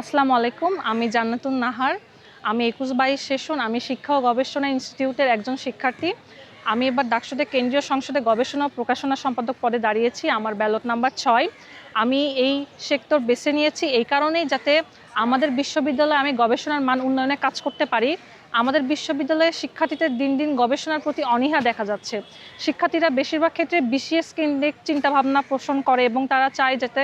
আসসালামু আলাইকুম, আমি জান্নাতুন নাহার। আমি একুশ বাইশ সেশন, আমি শিক্ষা ও গবেষণা ইনস্টিটিউটের একজন শিক্ষার্থী। আমি এবার ডাকসুদের কেন্দ্রীয় সংসদে গবেষণা ও প্রকাশনা সম্পাদক পদে দাঁড়িয়েছি, আমার ব্যালট নাম্বার ছয়। আমি এই সেক্টর বেছে নিয়েছি এই কারণেই যাতে আমাদের বিশ্ববিদ্যালয়ে আমি গবেষণার মান উন্নয়নে কাজ করতে পারি। আমাদের বিশ্ববিদ্যালয়ের শিক্ষার্থীদের দিন দিন গবেষণার প্রতি অনীহা দেখা যাচ্ছে। শিক্ষার্থীরা বেশিরভাগ ক্ষেত্রে বিসিএস কেন্দ্রিক চিন্তাভাবনা পোষণ করে এবং তারা চায় যাতে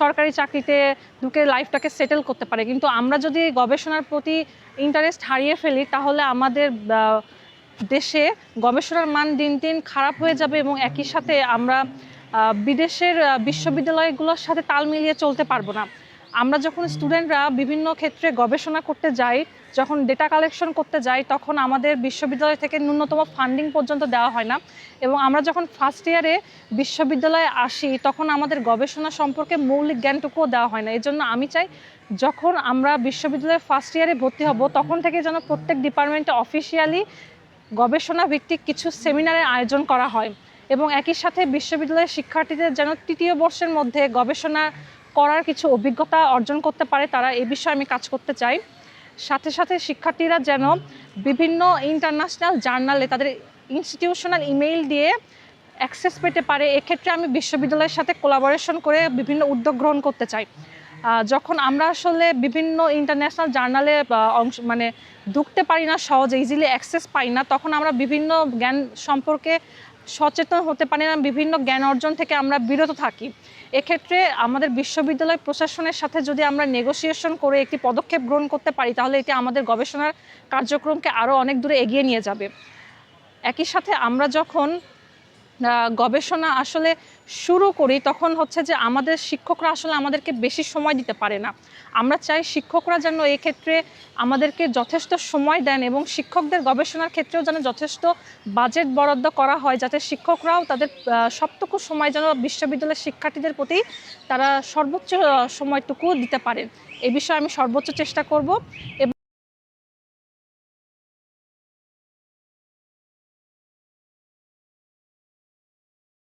সরকারি চাকরিতে ঢুকে লাইফটাকে সেটেল করতে পারে। কিন্তু আমরা যদি গবেষণার প্রতি ইন্টারেস্ট হারিয়ে ফেলি, তাহলে আমাদের দেশে গবেষণার মান দিন দিন খারাপ হয়ে যাবে এবং একই সাথে আমরা বিদেশের বিশ্ববিদ্যালয়গুলোর সাথে তাল মিলিয়ে চলতে পারব না। আমরা যখন স্টুডেন্টরা বিভিন্ন ক্ষেত্রে গবেষণা করতে যাই, যখন ডেটা কালেকশন করতে যাই, তখন আমাদের বিশ্ববিদ্যালয় থেকে ন্যূনতম ফান্ডিং পর্যন্ত দেওয়া হয় না। এবং আমরা যখন ফার্স্ট ইয়ারে বিশ্ববিদ্যালয়ে আসি, তখন আমাদের গবেষণা সম্পর্কে মৌলিক জ্ঞানটুকুও দেওয়া হয় না। এই জন্য আমি চাই, যখন আমরা বিশ্ববিদ্যালয়ে ফার্স্ট ইয়ারে ভর্তি হব, তখন থেকে যেন প্রত্যেক ডিপার্টমেন্টে অফিসিয়ালি গবেষণা ভিত্তিক কিছু সেমিনারের আয়োজন করা হয়। এবং একই সাথে বিশ্ববিদ্যালয়ের শিক্ষার্থীদের যেন তৃতীয় বর্ষের মধ্যে গবেষণা করার কিছু অভিজ্ঞতা অর্জন করতে পারে, তারা এ বিষয়ে আমি কাজ করতে চাই। সাথে সাথে শিক্ষার্থীরা যেন বিভিন্ন ইন্টারন্যাশনাল জার্নালে তাদের ইনস্টিটিউশনাল ইমেইল দিয়ে অ্যাক্সেস পেতে পারে। এক্ষেত্রে আমি বিশ্ববিদ্যালয়ের সাথে কোলাবোরেশন করে বিভিন্ন উদ্যোগ গ্রহণ করতে চাই। যখন আমরা আসলে বিভিন্ন ইন্টারন্যাশনাল জার্নালে অংশ মানে ঢুকতে পারি না সহজে ইজিলি অ্যাক্সেস পাই না, তখন আমরা বিভিন্ন জ্ঞান সম্পর্কে সচেতন হতে পারি না, বিভিন্ন জ্ঞান অর্জন থেকে আমরা বিরত থাকি। এক্ষেত্রে আমাদের বিশ্ববিদ্যালয় প্রশাসনের সাথে যদি আমরা নেগোসিয়েশন করে একটি পদক্ষেপ গ্রহণ করতে পারি, তাহলে এটি আমাদের গবেষণার কার্যক্রমকে আরও অনেক দূরে এগিয়ে নিয়ে যাবে। একই সাথে আমরা যখন গবেষণা আসলে শুরু করি, তখন হচ্ছে যে আমাদের শিক্ষকরা আসলে আমাদেরকে বেশি সময় দিতে পারে না। আমরা চাই শিক্ষকরা যেন ক্ষেত্রে আমাদেরকে যথেষ্ট সময় দেন এবং শিক্ষকদের গবেষণার ক্ষেত্রেও যেন যথেষ্ট বাজেট বরাদ্দ করা হয়, যাতে শিক্ষকরাও তাদের সবটুকু সময় যেন বিশ্ববিদ্যালয়ের শিক্ষার্থীদের প্রতি তারা সর্বোচ্চ সময়টুকু দিতে পারেন এ বিষয়ে আমি সর্বোচ্চ চেষ্টা করব। এবং